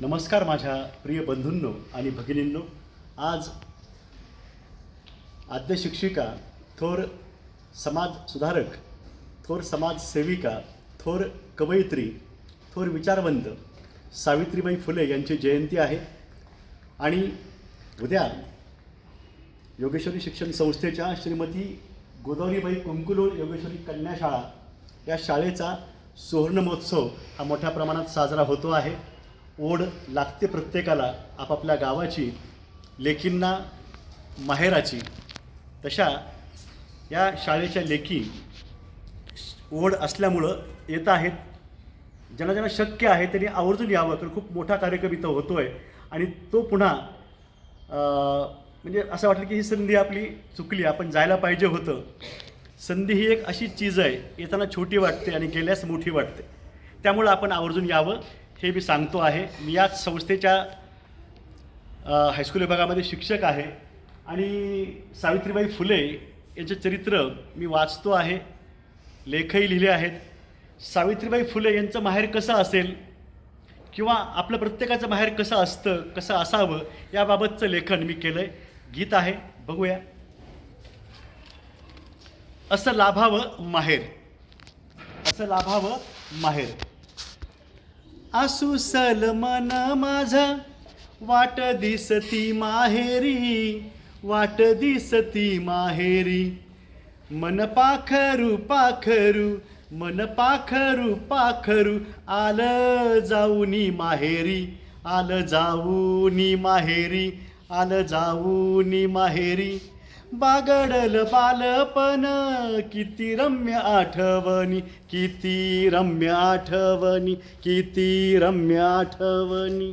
नमस्कार माझ्या प्रिय बंधूंनो आणि भगिनींनो. आज आद्य शिक्षिका थोर समाज सुधारक थोर समाजसेविका थोर कवयित्री थोर विचारवंत सावित्रीबाई फुले यांची जयंती आहे. आणि उद्या योगेश्वरी शिक्षण संस्थेच्या श्रीमती गोदावरीबाई कुंकुलोर योगेश्वरी कन्या शाळा या शाळेचा सुवर्णमहोत्सव हा मोठ्या प्रमाणात साजरा होतो आहे. ओढ लागते प्रत्येकाला आपापल्या गावाची लेकींना माहेराची. तशा या शाळेच्या लेखी ओढ असल्यामुळं येत आहेत. ज्यांना ज्यांना शक्य आहे त्यांनी आवर्जून यावं कारण खूप मोठा कार्यक्रम इथं होतो आहे आणि तो पुन्हा म्हणजे असं वाटलं की ही संधी आपली चुकली आपण जायला पाहिजे होतं. संधी ही एक अशी चीज आहे येताना छोटी वाटते आणि गेल्यास मोठी वाटते. त्यामुळं आपण आवर्जून यावं. हे मी सांगतो आहे. मी याच संस्थेच्या हायस्कूल विभागामध्ये शिक्षक आहे. आणि सावित्रीबाई फुले यांचे चरित्र मी वाचतो आहे. लेखही लिहिले आहेत. सावित्रीबाई फुले यांचं माहेर कसं असेल किंवा आपलं प्रत्येकाचं माहेर कसं असतं कसं असावं याबाबतचं लेखन मी केलं आहे गीत आहे. बघूया. असं लाभावं माहेर. असं लाभावं माहेर. असू सलमन माझं. वाट दिसती माहेरी वाट दिसती माहेरी. मन पाखरू पाखरू मन पाखरू पाखरू आलं जाऊनी माहेरी आलं जाऊनी माहेरी आलं जाऊनी माहेरी. बागडल बालपण. किती रम्य आठवणी किती रम्य आठवणी किती रम्य आठवणी.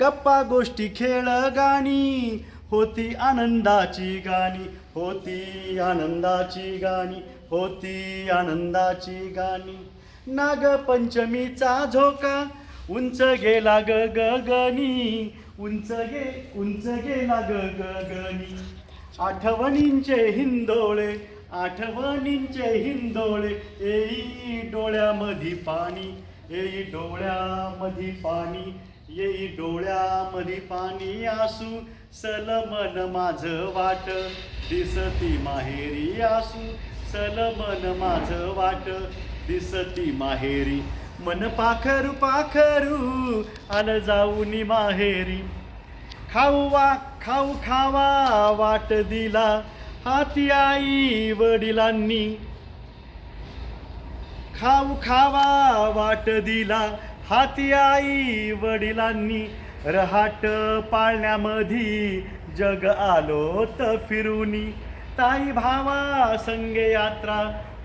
गप्पा गोष्टी खेळ गाणी होती आनंदाची गाणी होती आनंदाची गाणी होती आनंदाची गाणी. नागपंचमीचा झोका उंच गेला ग गगनी उंच गे उंच गेला ग गगनी आठवणींचे हिंदोळे आठवणींचे हिंदोळे येई डोळ्यामधी पाणी येई डोळ्यामधी पाणी येई डोळ्यामधी पाणी आसू सलमन माझ वाट दिसती माहेरी आसू सलमन माझ वाट दिसती माहेरी. मन पाखरू पाखरू आलं जाऊनी माहेरी. खाऊ वा खाऊ खावा वाट दिला हाती आई वडिलांनी. खाऊ खावा वाट दिला हाती आई वडिलांनी. रहाट पाळण्यामधी जग आलो त फिरूनी. ताई भावा संगे यात्रा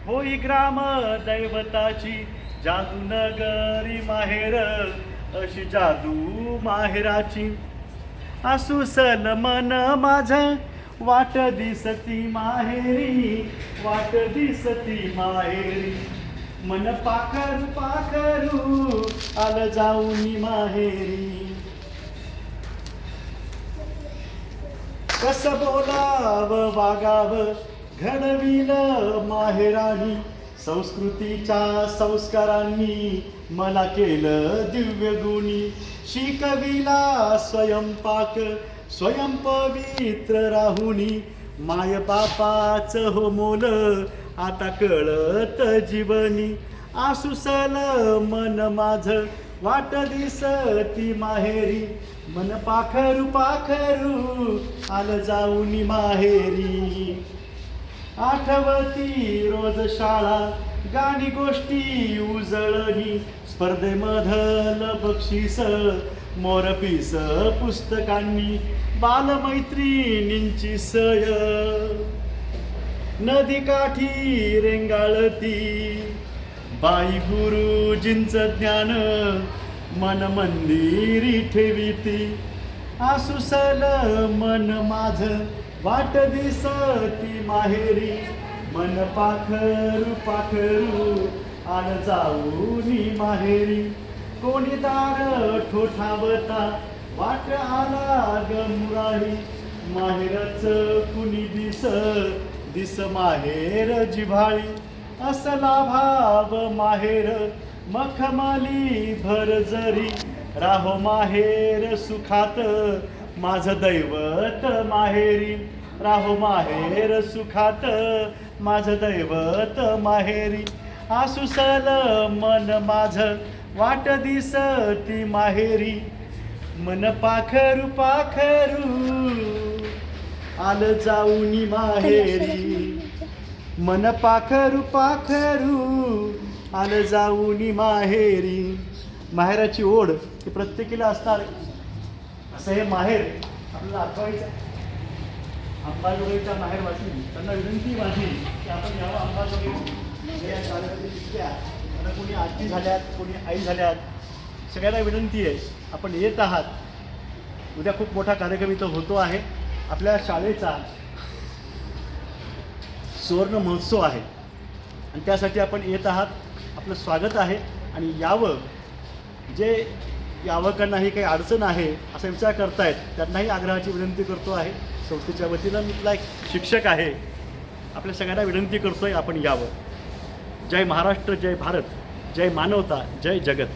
होई ग्राम दैवताची. जादू नगरी माहेर अशी जादू माहेराची. असू मन माझ. वाट दिसती माहेरी वाट दिसती माहेरी. मन पाखर पाखरू आलं जाऊनी माहेरी. कस बोलाव वागाव घडविल माहेरानी. संस्कृतीच्या संस्कारांनी मला केलं दिव्य गुणी. शिकविला स्वयंपाक स्वयंपवित्र राहुनी. माय बापाच हो मोल आता कळत जीवनी. आसुसल मन माझ वाट दिसती माहेरी. मन पाखरू पाखरू आलं जाऊनी माहेरी. आठवती रोज शाळा गाणी गोष्टी उजळणी स्पर्धेमधल बक्षीस मोरपीस पुस्तकांनी बालमैत्रिणींची सय. नदी काठी रेंगाळती बाई गुरुजींचं ज्ञान मन मंदिरी ठेविती. आसुसल मन माझ वाट दिसती माहेरी. मन पाखरू पाखरू आण जाऊनी माहेरी. कोणी दार ठोठावता वाट आला ग माहेरच कुणी दिस दिस माहेर जिव्हाळी. असला भाव माहेर मखमाली भर जरी. राहो माहेर सुखात माझं दैवत माहेरी. राहो माहेर सुखात माझं दैवत माहेरी. आसुसल मन माझं वाट दिसती माहेरी. मन पाखरू पाखरू आलं जाऊनी माहेरी. मन पाखरू पाखरू आलं जाऊनी माहेरी. माहेराची ओढ ही प्रत्येकीला असणार. असं हे माहेर आपल्याला आठवायचं अंबाजोगाईच्या माहेरवासी त्यांना विनंती माझी की आपण यावं अंबाजोगाई. या शाळेमध्ये शिकल्या आता कोणी आजी झाल्यात कोणी आई झाल्यात सगळ्यांना विनंती आहे आपण येत आहात. उद्या खूप मोठा कार्यक्रम इथं होतो आहे. आपल्या शाळेचा सुवर्ण महोत्सव आहे. आणि त्यासाठी आपण येत आहात. आपलं स्वागत आहे. आणि यावं जे यावं काही अडचण आहे असा विचार करतायत त्यांनाही आग्रहाची विनंती करतो आहे. संस्थेच्या वतीनं मी एक शिक्षक आहे. आपल्या सगळ्यांना विनंती करतोय आपण यावं. जय महाराष्ट्र जय भारत जय मानवता जय जगत.